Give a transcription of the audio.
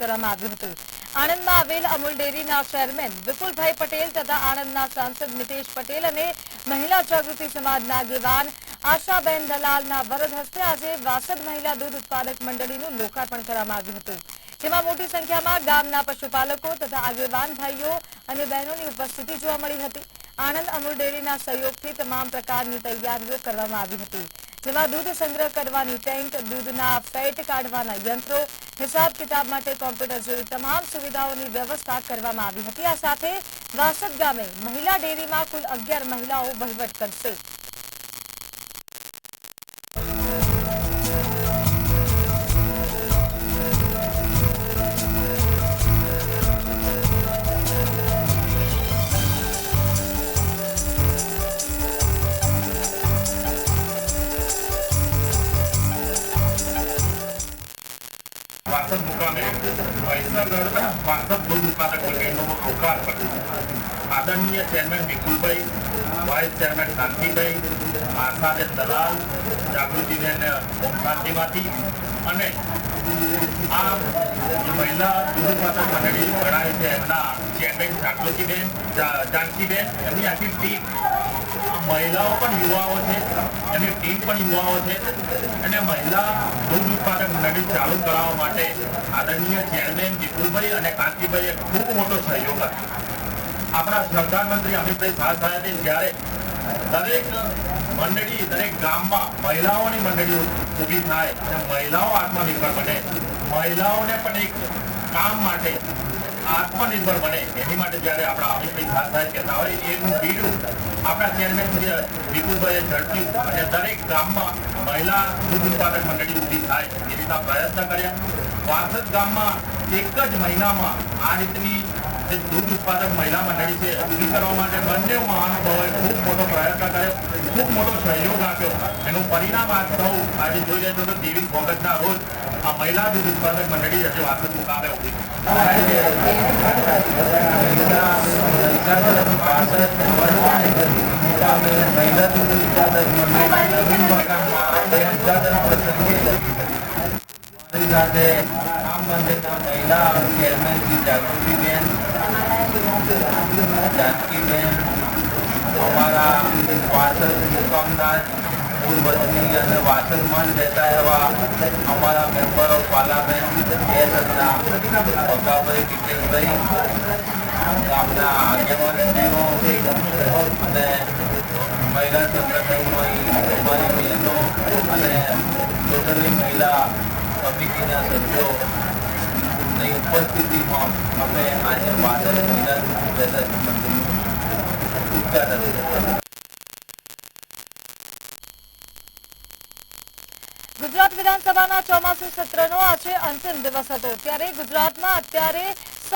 કરવામાં આવ્યું હતું. આણંદમાં આવેલ અમૂલ ડેરીના ચેરમેન વિપુલભાઈ પટેલ તથા આણંદના સાંસદ મિતેશ પટેલ અને મહિલા જાગૃતિ સમાજના આગેવાન આશાબેન દલાલના વરદ હસ્તે આજે વાસદ મહિલા દૂધ ઉત્પાદક મંડળીનું લોકાર્પણ કરવામાં આવ્યું હતું. જેમાં મોટી સંખ્યામાં ગામના પશુપાલકો તથા આગેવાન ભાઈઓ અને બહેનોની ઉપસ્થિતિ જોવા મળી હતી. આણંદ અમૂલ ડેરીના સહયોગથી તમામ પ્રકારની તૈયારીઓ કરવામાં આવી હતી. જેમાં દૂધ સંગ્રહ કરવાની ટેન્ક, દૂધના ફેટ કાઢવાના યંત્રો, હિસાબ કિતાબ માટે કોમ્પ્યુટર જેવી તમામ સુવિધાઓની વ્યવસ્થા કરવામાં આવી હતી. આ સાથે વાસદ ગામે મહિલા ડેરીમાં કુલ અગિયાર મહિલાઓ વહીવટ કરશે. વાસદ મુકામે મહીસાગર વાસદ દૂધ ઉત્પાદક મંડળીનું લોકાર્પણ આદરણીય chairman Vipulbhai, vice chairman Shantibhai Ashaben Dalal Jagrutiben ઓમશાંતિમાંથી અને આ મહિલા દૂધ ઉત્પાદક મંડળી ગણાય છે એમના ચેરમેન જાગૃતિબેન જાનકીબેન, એમની આખી ટીમ. મહિલાઓ પણ યુવાઓ છે, એમની ટીમ પણ યુવાઓ છે, અને મહિલા દૂધ ઉત્પાદક મંડળી ચાલુ કરાવવા માટે આદરણીય ચેરમેન વિપુલભાઈ અને કાંતિભાઈએ ખૂબ મોટો સહયોગ આપ્યો. આપણા પ્રધાનમંત્રી અમિતભાઈ શાહ સાહેબે જ્યારે દરેક મંડળી, દરેક ગામમાં મહિલાઓની મંડળીઓ ઊભી થાય અને મહિલાઓ આત્મનિર્ભર બને, મહિલાઓને પણ એક કામ માટે આત્મનિર્ભર બને, એની માટે જ્યારે આપણા અમિતભાઈ શાહ સાહેબ કહેતા હોય, એનું બીડું આપણા ચેરમેન શ્રી વિપુલભાઈએ ઝડપી અને દરેક ગામમાં મહિલા દૂધ ઉત્પાદક મંડળી ઊભી થાય એ રીતના પ્રયત્ન કર્યા. વાસદ ગામમાં એક જ મહિનામાં આ રીતની જે દૂધ ઉત્પાદક મહિલા મંડળી છે, ઊભી કરવા માટે બંને મહાનુભાવોએ ખૂબ મોટો પ્રયત્ન કર્યો, ખૂબ મોટો સહયોગ આપ્યો. એનું પરિણામ આજ સૌ આજે જોઈ રહ્યા તો ત્રેવીસ ઓગસ્ટના રોજ આ મહિલા દૂધ ઉત્પાદક મંડળી આજે વાસદ મુકામે ઊભી છે. સાથે રામ મંદિરના મહિલા ચેરમેન શ્રી જાગૃતિબેન, જાનકીબેન, અમારા વાસદ મુકામના મૂળ અને વાસદમાં મન રહેતા એવા અમારા મેમ્બરો પાલાબેન એ સદના પકાભાઈ કિશોરભાઈ ગામના આગેવાનીઓ અને મહિલા સંગઠનો અમારી અને ટોટલી મહિલા સમિતિના સભ્યોની ઉપસ્થિતિમાં અમે આજે વાદળ પ્રદર્શન મંદિરનું ઉદઘાટન ગુજરાત વિધાનસભાના ચોમાસુ સત્રનો આજે અંતિમ દિવસ હતો. ત્યારે ગુજરાતમાં અત્યારે